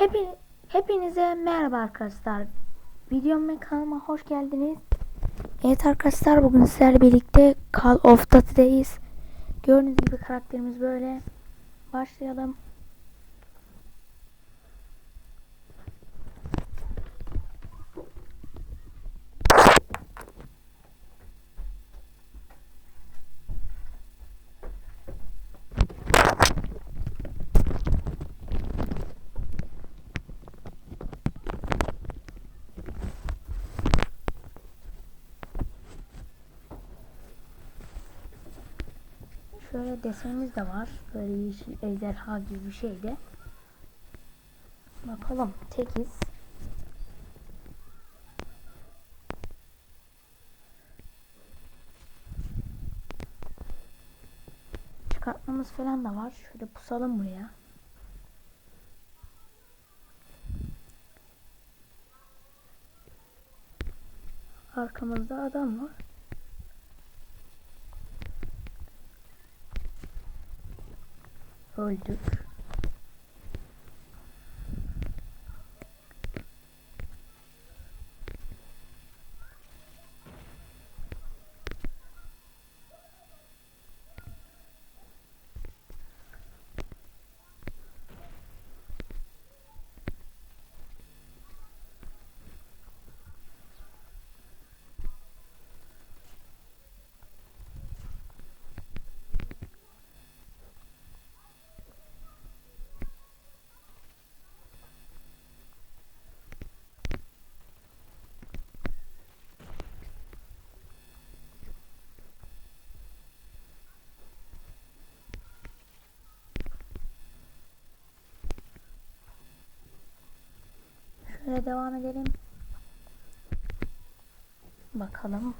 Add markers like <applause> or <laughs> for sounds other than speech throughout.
Hepin, hepinize merhaba arkadaşlar. Videom kanalıma hoş geldiniz. Evet arkadaşlar bugün sizlerle birlikte Call of Duty'deyiz. Gördüğünüz gibi karakterimiz böyle. Başlayalım. Şöyle desenimiz de var. Böyle yeşil ejderha gibi bir şey de. Bakalım tekiz. Çıkartmamız falan da var. Şöyle pusalım buraya. Arkamızda adam var. Öldük. Şöyle devam edelim. Bakalım.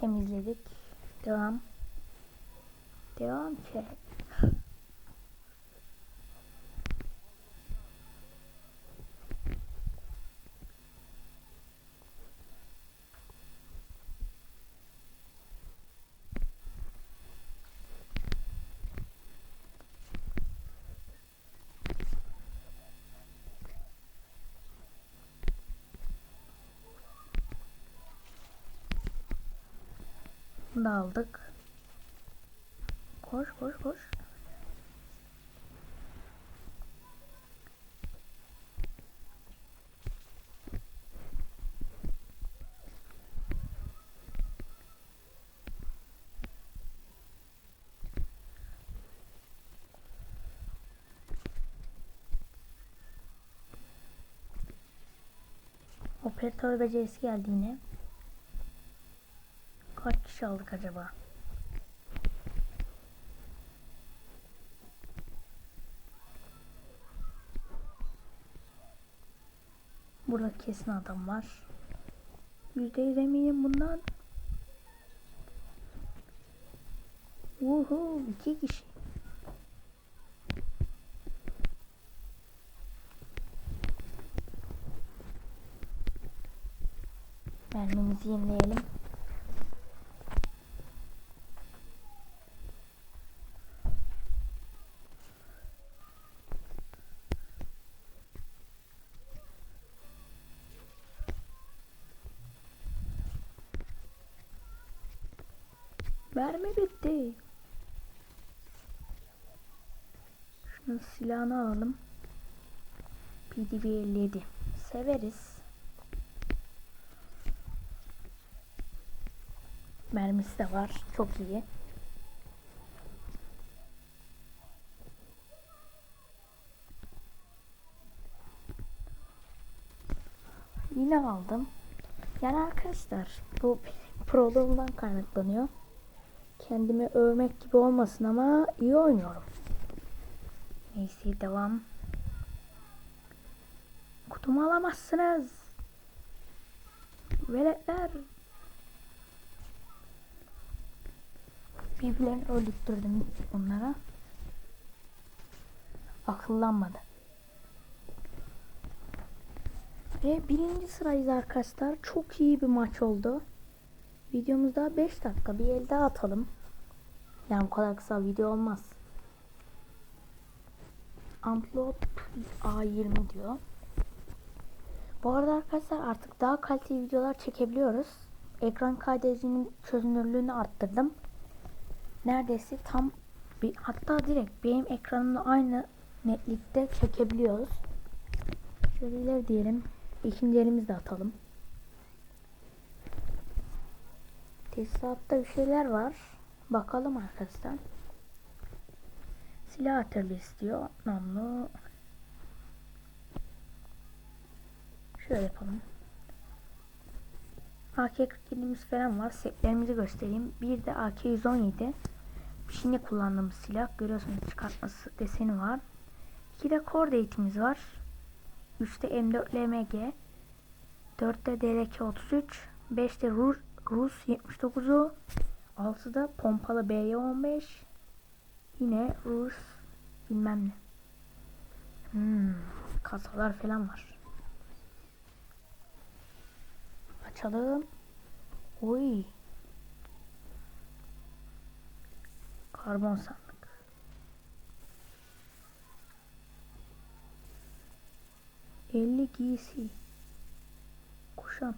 Temizledik. Devam. Devam ki. Bunu da aldık. Koş koş koş. Operatör becerisi geldi yine. Kişi aldık acaba? Burada kesin adam var. Yüzde yüz eminim bundan. Uhu iki kişi. Mermimizi yenileyelim. Mermi bitti. Şunun silahını alalım. PDB 57. Severiz. Mermisi de var. Çok iyi. Yine aldım. Yani arkadaşlar bu proluğumdan kaynaklanıyor. Kendimi övmek gibi olmasın ama iyi oynuyorum. Neyse devam. Kutumu alamazsınız. Veletler. Birbirlerini öldürdüm onlara. Akıllanmadı. Ve birinci sırayız arkadaşlar. Çok iyi bir maç oldu. Videomuzda 5 dakika. Bir el daha atalım. Yani bu kadar kısa video olmaz. Upload A20 diyor. Bu arada arkadaşlar artık daha kaliteli videolar çekebiliyoruz. Ekran kaydedicinin çözünürlüğünü arttırdım. Neredeyse tam bir hatta direkt benim ekranımla aynı netlikte çekebiliyoruz. Şöyle ileri diyelim. İkinci elimizi de atalım. Tesisatta bir şeyler var. Bakalım arkadaşlar. Silah hatırlı istiyor. Namlu. Şöyle yapalım. AK-47'miz falan var. Setlerimizi göstereyim. Bir de AK-117. Şimdi kullandığımız silah. Görüyorsunuz çıkartması deseni var. İki de Cordate'imiz var. 3'te M4 LMG. 4'te DLK-33. 5'te Rus, Rus 79'u. 6'da pompalı BY-15. Yine Rus bilmem ne. Hmm, kasalar falan var. Açalım. Oy. Karbon sandık. Elli giysi. Kuşan.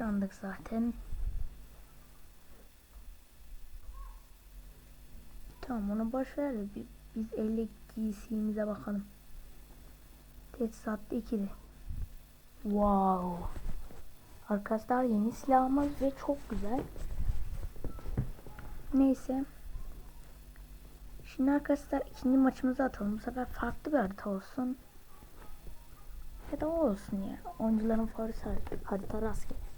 Kuşandık zaten. Tamam onu boş de bi- biz 50 giysimize bakalım. Teçhizatta 2'de. Wow. Arkadaşlar yeni silahımız ve çok güzel. Neyse. Şimdi arkadaşlar ikinci maçımızı atalım. Bu sefer farklı bir harita olsun. Ya da olsun ya. Oyuncuların favorisi har- harita rastgele.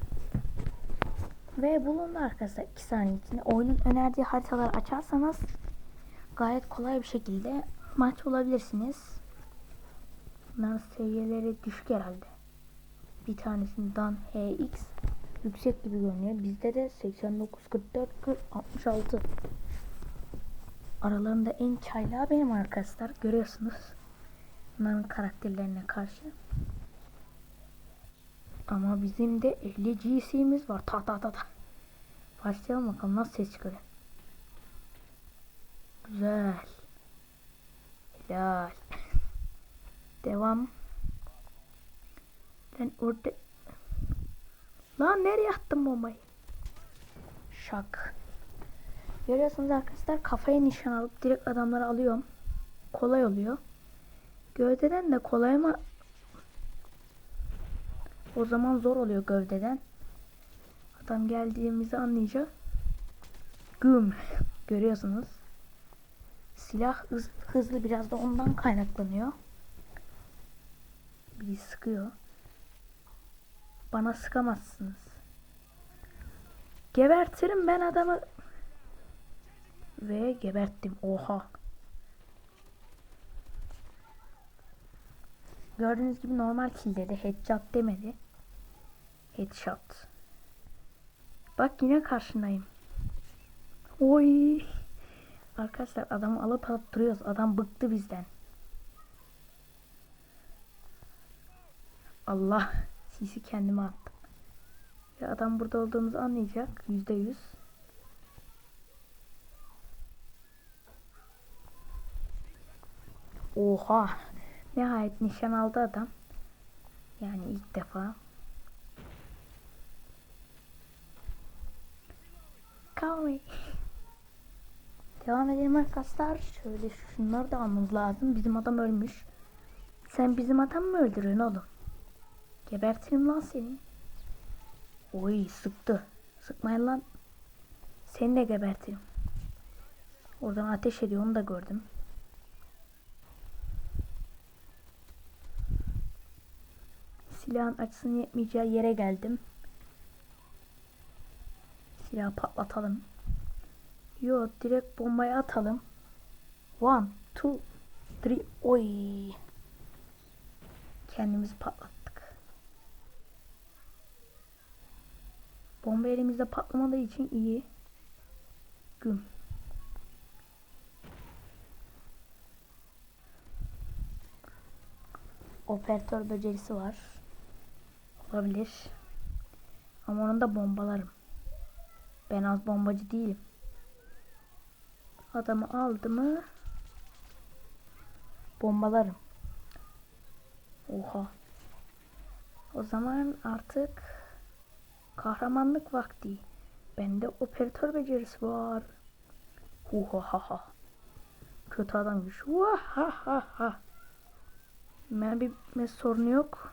Ve bulundu arkadaşlar 2 saniye içinde. Oyunun önerdiği haritaları açarsanız gayet kolay bir şekilde maç olabilirsiniz. Bunların seviyeleri düşük herhalde. Bir tanesinin Dan HX yüksek gibi görünüyor. Bizde de 89, 44, 40, 66. Aralarında en çaylağı benim arkadaşlar. Görüyorsunuz. Bunların karakterlerine karşı. Ama bizim de 50 GC'miz var. Ta ta ta ta. Başlayalım bakalım nasıl ses çıkıyor. Güzel. Helal. <laughs> Devam. Ben orada... Lan nereye attın bombayı? Şak. Görüyorsunuz arkadaşlar kafaya nişan alıp direkt adamları alıyorum. Kolay oluyor. Gövdeden de kolay ama o zaman zor oluyor gövdeden. Adam geldiğimizi anlayacak. Güm. <laughs> Görüyorsunuz. Silah hız, hızlı biraz da ondan kaynaklanıyor. Biri sıkıyor. Bana sıkamazsınız. Gebertirim ben adamı. Ve geberttim. Oha. Gördüğünüz gibi normal kill dedi. Headshot demedi. Headshot. Bak yine karşındayım. Oy. Arkadaşlar adamı alıp alıp duruyoruz. Adam bıktı bizden. Allah. <laughs> Sisi kendime attım. Ya adam burada olduğumuzu anlayacak. Yüzde yüz. Oha. Nihayet nişan aldı adam. Yani ilk defa. Kavmi. Devam edelim arkadaşlar. Şöyle şunları da almamız lazım. Bizim adam ölmüş. Sen bizim adam mı öldürüyorsun oğlum? Gebertirim lan seni. Oy sıktı. Sıkmayın lan. Seni de gebertirim. Oradan ateş ediyor onu da gördüm. silahın açısını yetmeyeceği yere geldim. Silahı patlatalım. Yo direkt bombayı atalım. One, two, three, oy. Kendimizi patlattık. Bomba elimizde patlamadığı için iyi. Güm. Operatör becerisi var. Olabilir. Ama onu da bombalarım. Ben az bombacı değilim. Adamı aldı mı bombalarım. Oha. O zaman artık kahramanlık vakti. Bende operatör becerisi var. Oha ha ha. Kötü adammış. Ha ha ha. Mermi sorunu yok.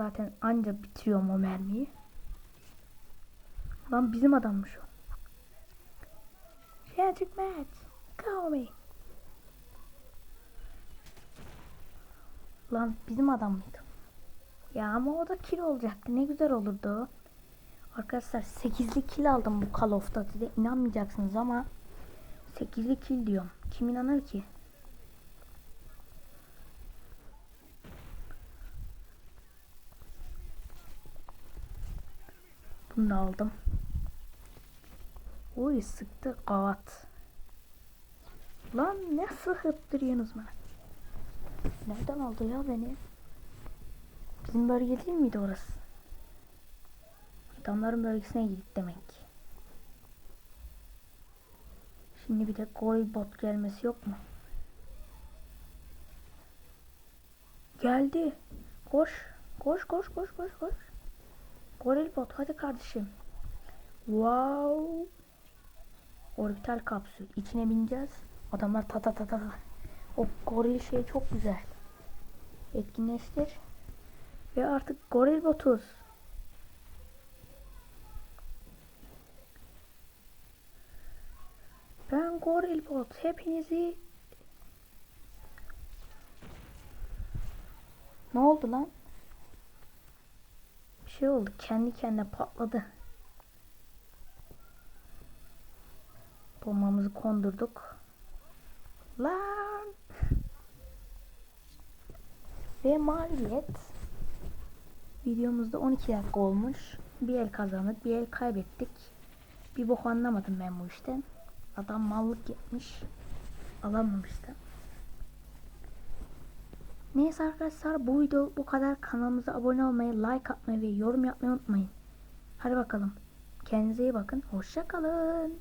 Zaten anca bitiriyorum o mermiyi. Lan bizim adammış o. Magic Matt. Call me. Lan bizim adam mıydı? Ya ama o da kill olacaktı. Ne güzel olurdu. Arkadaşlar 8'li kill aldım bu Call of Duty'de. İnanmayacaksınız ama 8'li kill diyorum. Kim inanır ki? Bunu da aldım. Uy sıktı kavat. Lan ne sıkıp duruyorsunuz bana? Nereden aldı ya beni? Bizim bölge değil miydi orası? Adamların bölgesine gittik demek ki. Şimdi bir de goril bot gelmesi yok mu? Geldi. Koş. Koş koş koş koş koş. Goril bot hadi kardeşim. Wow. Orbital kapsül. İçine bineceğiz. Adamlar ta ta ta ta. O goril şey çok güzel. Etkinleştir. Ve artık goril botuz. Ben goril bot. Hepinizi Ne oldu lan? Şey oldu. Kendi kendine patladı. Bombamızı kondurduk. Lan! Ve mağlubiyet. Videomuzda 12 dakika olmuş. Bir el kazandık, bir el kaybettik. Bir bok anlamadım ben bu işten. Adam mallık yapmış. Alamamış da. Neyse arkadaşlar bu video bu kadar. Kanalımıza abone olmayı, like atmayı ve yorum yapmayı unutmayın. Hadi bakalım. Kendinize iyi bakın. Hoşça kalın.